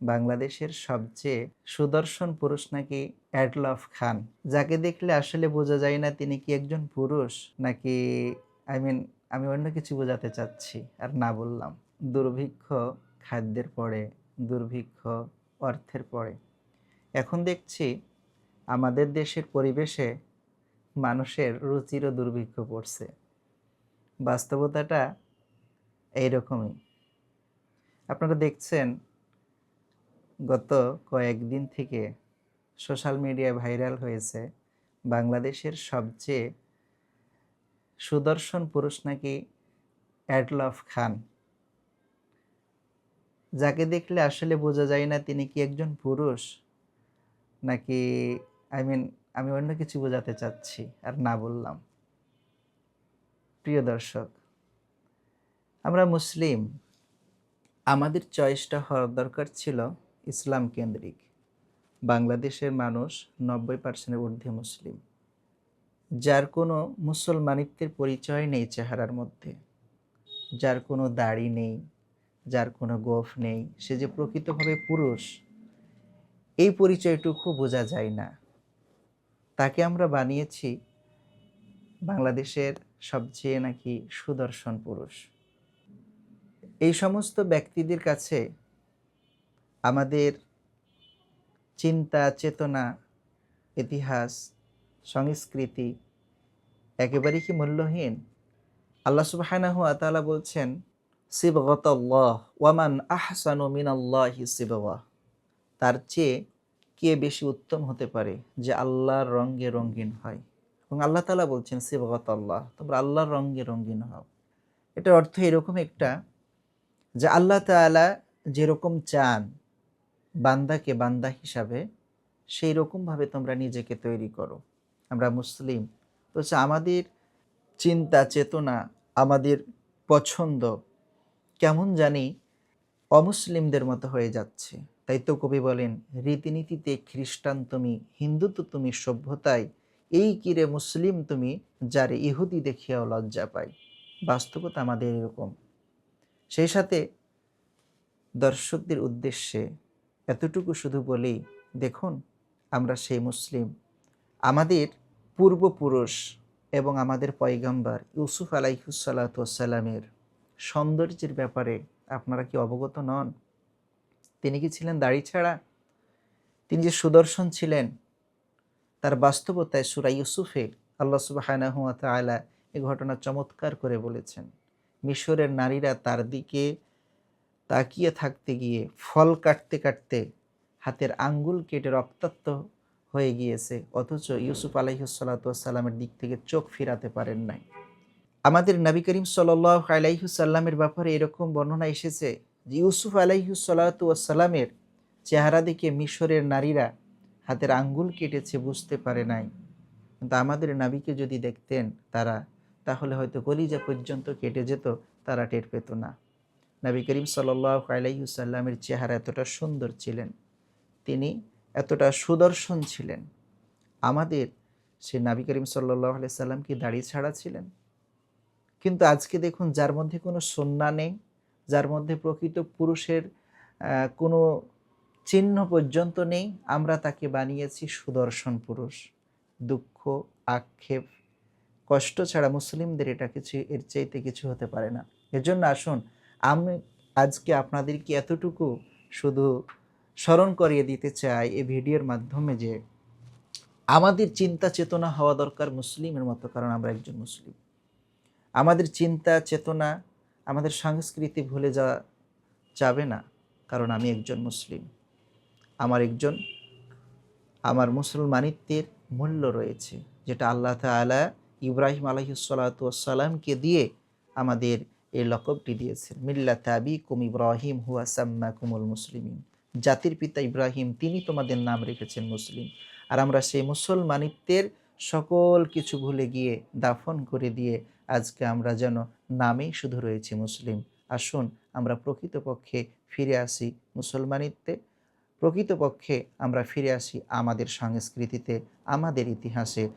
বাংলাদেশের সবচেয়ে সুদর্শন পুরুষ নাকি অ্যাডলফ খান? যাকে দেখলে আসলে বোঝা যায় না তিনি কি একজন পুরুষ, নাকি আই মিন আমি অন্য কিছু বোঝাতে চাচ্ছি আর না বললাম। দুর্ভিক্ষ খাদ্যের পরে, দুর্ভিক্ষ অর্থের পরে। এখন দেখছি আমাদের দেশের পরিবেশে মানুষের রুচিরও দুর্ভিক্ষ পড়ছে। বাস্তবতাটা এইরকমই। আপনারা দেখছেন গত কয়েকদিন থেকে সোশ্যাল মিডিয়ায় ভাইরাল হয়েছে, বাংলাদেশের সবচেয়ে সুদর্শন পুরুষ নাকি অ্যাডলফ খান। যাকে দেখলে আসলে বোঝা যায় না তিনি কি একজন পুরুষ, নাকি আই মিন আমি অন্য কিছু বোঝাতে চাচ্ছি আর না বললাম। প্রিয় দর্শক, আমরা মুসলিম, আমাদের চয়েসটা হওয়ার দরকার ছিল ইসলাম কেন্দ্রিক। বাংলাদেশের মানুষ নব্বই পার্সেন্টের ঊর্ধ্বে মুসলিম। যার কোনো মুসলমানিত্বের পরিচয় নেই চেহারার মধ্যে। যার কোনো দাড়ি নেই, যার কোনো গোফ নেই, সে যে প্রকৃতভাবে পুরুষ, এই পরিচয়টুকু বোঝা যায় না। তাকে আমরা বানিয়েছি বাংলাদেশের সবচেয়ে নাকি সুদর্শন পুরুষ। এই সমস্ত ব্যক্তিদের কাছে আমাদের চিন্তা, চেতনা, ইতিহাস, সংস্কৃতি একেবারেই কি মূল্যহীন? আল্লাহ তাআলা বলছেন, সিবগতাল্লাহ ওয়ামান আহসানু মিনাল্লাহি সিবগা। তার চেয়ে কে বেশি উত্তম হতে পারে? যে আল্লাহর রঙ্গে রঙ্গিন হয়। এবং আল্লাহ তাআলা বলছেন শিবগত আল্লাহ তোমরা আল্লাহর রঙ্গে রঙ্গিন হও। এটার অর্থ এরকম একটা যে আল্লাহ তাআলা যেরকম চান বান্দাকে বান্দা হিসাবে সেই রকমভাবে তোমরা নিজেকে তৈরি করো। আমরা মুসলিম। তো আমাদের চিন্তা, চেতনা, আমাদের পছন্দ কেমন জানি অমুসলিমদের মতো হয়ে যাচ্ছে। তাই তো কবি বলেন, রীতিনীতিতে খ্রিস্টান তুমি, হিন্দুত্ব তুমি সভ্যতায়, এই কিরে মুসলিম তুমি যারে ইহুদি দেখিয়াও লজ্জা পাই বাস্তবতা আমাদের এরকম। সেই সাথে দর্শকদের উদ্দেশ্যে এতটুকু শুধু বলি, দেখুন, আমরা সেই মুসলিম। আমাদের পূর্বপুরুষ এবং আমাদের পয়গাম্বার ইউসুফ আলাইহুসাল্লাতামের সৌন্দর্যের ব্যাপারে আপনারা কি অবগত নন? তিনি কি ছিলেন দাড়ি ছাড়া? তিনি যে সুদর্শন ছিলেন, তার বাস্তবতায় সুরা ইউসুফে আল্লাহ সুবাহানাহু তালা এ ঘটনা চমৎকার করে বলেছেন। মিশরের নারীরা তার দিকে তাকিয়ে থাকতে গিয়ে ফল কাটতে কাটতে হাতের আঙ্গুল কেটে রক্তাক্ত হয়ে গিয়েছে, অথচ ইউসুফ আলাইহুসাল্লাতামের দিক থেকে চোখ ফিরাতে পারেন নাই। আমাদের নবী করিম সাল আলাইহুসাল্লামের ব্যাপারে এরকম বর্ণনা এসেছে যে ইউসুফ আলাইহুসাল্লাতামের চেহারা দেখে মিশরের নারীরা হাতের আঙ্গুল কেটেছে বুঝতে পারে নাই। কিন্তু আমাদের নাবিকে যদি দেখতেন তারা, তাহলে হয়তো কলিজা পর্যন্ত কেটে যেত, তারা টের পেত না। নবী করিম সাল্লাহ আলাইসাল্লামের চেহারা এতটা সুন্দর ছিলেন, তিনি এতটা সুদর্শন ছিলেন। আমাদের সে নবী করিম সাল্লাহ সাল্লাম কি দাড়ি ছাড়া ছিলেন? কিন্তু আজকে দেখুন যার মধ্যে কোনো সন্না নেই, যার মধ্যে প্রকৃত পুরুষের কোনো চিহ্ন পর্যন্ত নেই, আমরা তাকে বানিয়েছি সুদর্শন পুরুষ। দুঃখ, আক্ষেপ, কষ্ট ছাড়া মুসলিমদের এটা কিছু এর চাইতে কিছু হতে পারে না। এজন্য আসুন আমি আজকে আপনাদেরকে এতটুকু শুধু স্মরণ করিয়ে দিতে চাই এই ভিডিওর মাধ্যমে যে আমাদের চিন্তা চেতনা হওয়া দরকার মুসলিমের মতো, কারণ আমরা একজন মুসলিম। আমাদের চিন্তা চেতনা আমাদের সংস্কৃতি ভুলে যাওয়া যাবে না, কারণ আমি একজন মুসলিম। আমার একজন, আমার মুসলমানিত্বের মূল্য রয়েছে, যেটা আল্লাহ তালা ইব্রাহিম আলহিসাল্লাতামকে দিয়ে আমাদের এই লকবটি দিয়েছেন। মিল্লা তাবি কুম ইব্রাহিম হুয়া সাম্মা কুমুল মুসলিমিন। জাতির পিতা ইব্রাহিম, তিনি তোমাদের নাম রেখেছেন মুসলিম। আর আমরা সেই মুসলমানিত্বের সকল কিছু ভুলে গিয়ে দাফন করে দিয়ে আজকে আমরা যেন নামেই শুধু রয়েছি মুসলিম। আসুন, আমরা প্রকৃতপক্ষে ফিরে আসি মুসলমানিত্বে। প্রকৃতপক্ষে আমরা ফিরে আসি আমাদের সংস্কৃতিতে, আমাদের ইতিহাসে।